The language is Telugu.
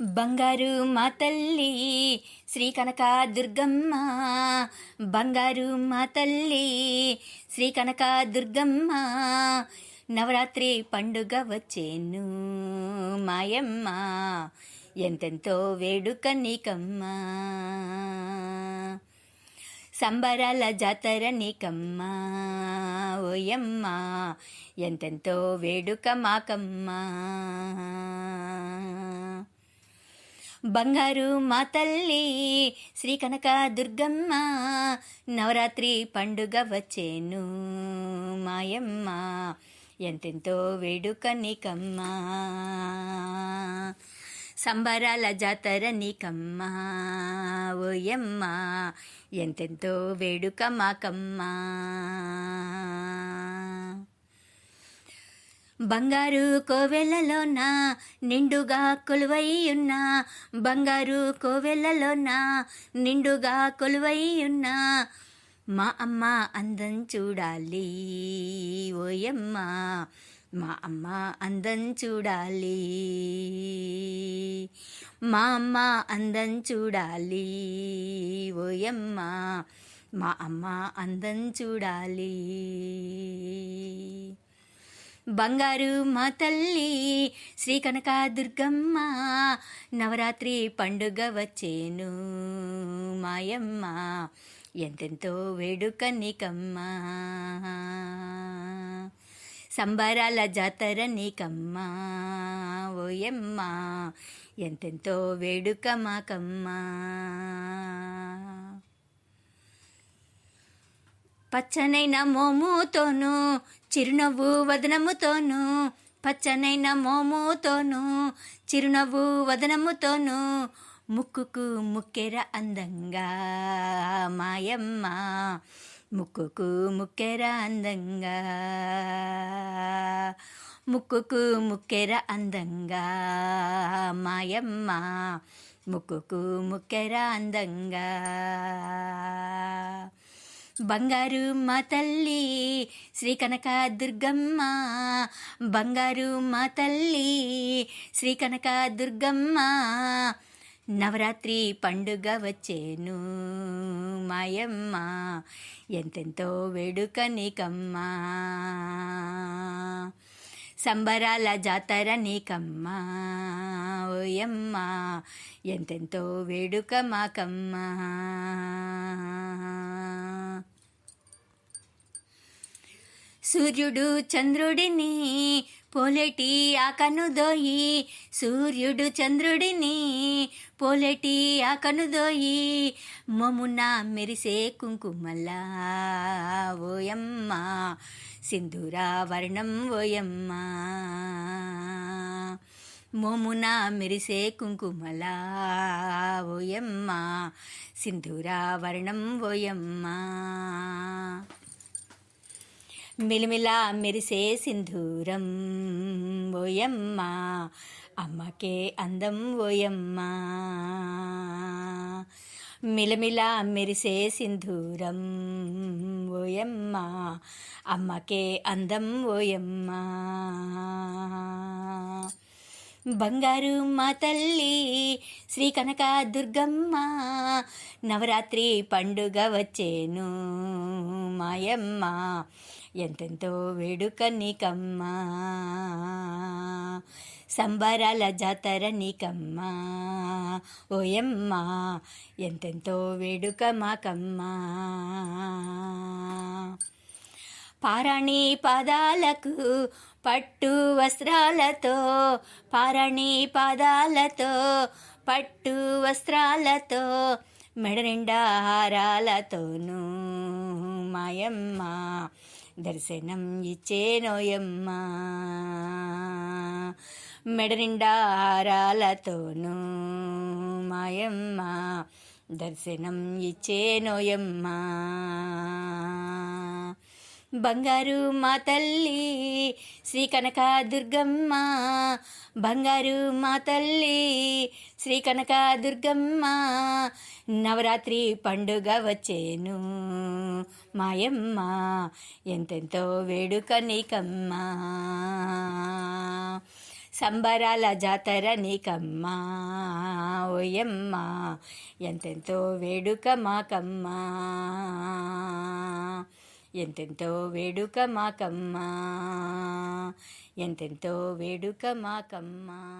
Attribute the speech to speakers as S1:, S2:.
S1: బంగారు మా తల్లి శ్రీ కనక దుర్గమ్మ బంగారు మా తల్లి శ్రీ కనక దుర్గమ్మ నవరాత్రి పండుగ వచ్చేను మాయమ్మ. ఎంతెంతో వేడుక నీకమ్మ. సంబరాల జాతర నీకమ్మా. ఓయమ్మ ఎంతెంతో వేడుక మాకమ్మా. బంగారు మా తల్లి శ్రీ కనక దుర్గమ్మ నవరాత్రి పండుగ వచ్చేను మాయమ్మ. ఎంతెంతో వేడుక నీకమ్మ. సంబరాల జాతర నీకమ్మ. ఓయమ్మ ఎంతెంతో వేడుక మాకమ్మా. బంగారు కోవెలలోన నిండుగా కొలువై ఉన్నా బంగారు కోవెలలోన నిండుగా కొలువై ఉన్న మా అమ్మ అందం చూడాలి ఓయమ్మ మా అమ్మ అందం చూడాలి మా అమ్మ అందం చూడాలి ఓయమ్మ మా అమ్మ అందం చూడాలి. బంగారు మా తల్లి శ్రీ కనకాదుర్గమ్మ నవరాత్రి పండుగ వచ్చేను మాయమ్మ. ఎంతెంతో వేడుక నీకమ్మా. సంబరాల జాతర నీకమ్మా. ఓయమ్మ ఎంతెంతో వేడుక మాకమ్మా. పచ్చనైన మోముతోను చిరునవ్వు వదనముతోను పచ్చనైన మోముతోను చిరునవ్వు వదనముతోను ముక్కుకు ముక్కెర అందంగా మాయమ్మ ముక్కుకు ముక్కెర అందంగా ముక్కుకు ముక్కెర అందంగా మాయమ్మ ముక్కుకు ముక్కెర అందంగా. బంగారు మా తల్లి శ్రీ కనక దుర్గమ్మ బంగారు మా తల్లి శ్రీ కనక దుర్గమ్మ నవరాత్రి పండుగ వచ్చేను మాయమ్మ. ఎంతెంతో వేడుక నీకమ్మా. సంబరాల జాతర నీకమ్మా ఓయమ్మ ఎంతెంతో వేడుక మాకమ్మా. సూర్యుడు చంద్రుడిని పోలేటి ఆకనుదోయి సూర్యుడు చంద్రుడిని పోలేటి ఆకనుదోయి మమున మెరిసే కుంకుమల్లా ఓయమ్మ సింధూరా వర్ణం ఓయమ్మ. మోమున మెరిసే కుంకుమలా ఓయమ్మ సింధూరా వర్ణం ఓయమ్మ. మిలిమిలా మెరిసే సింధూరం ఓయమ్మ. అమ్మకే అందం ఓయమ్మ. మిలమిలా మెరిసే సింధూరం ఓయమ్మ. అమ్మకే అందం ఓయమ్మ. బంగారు మా తల్లి శ్రీ కనక దుర్గమ్మ నవరాత్రి పండుగ వచ్చేను మాయమ్మ. ఎంతెంతో వేడుక నీకమ్మా. సంబరాల జాతర నీకమ్మా. ఓయమ్మ ఎంతెంతో వేడుక మాకమ్మ. పారాణి పాదాలకు పట్టు వస్త్రాలతో పారాణి పాదాలతో పట్టు వస్త్రాలతో మెడ హారాలతోనూ. మాయమ్మ దర్శనం ఇచ్చేనోయమ్మ మెడ హారాలతోనూ. మాయమ్మ దర్శనం ఇచ్చేనోయమ్మ బంగారు మా తల్లి శ్రీ కనక దుర్గమ్మ బంగారు మా తల్లి శ్రీ కనక దుర్గమ్మ నవరాత్రి పండుగ వచ్చేను మాయమ్మ. ఎంతెంతో వేడుక నీకమ్మా. సంబరాల జాతర నీకమ్మా. ఓయమ్మ ఎంతెంతో వేడుక మాకమ్మా. ఎంతెంతో వేడుక మాకమ్మా. ఎంతెంతో వేడుక మాకమ్మా.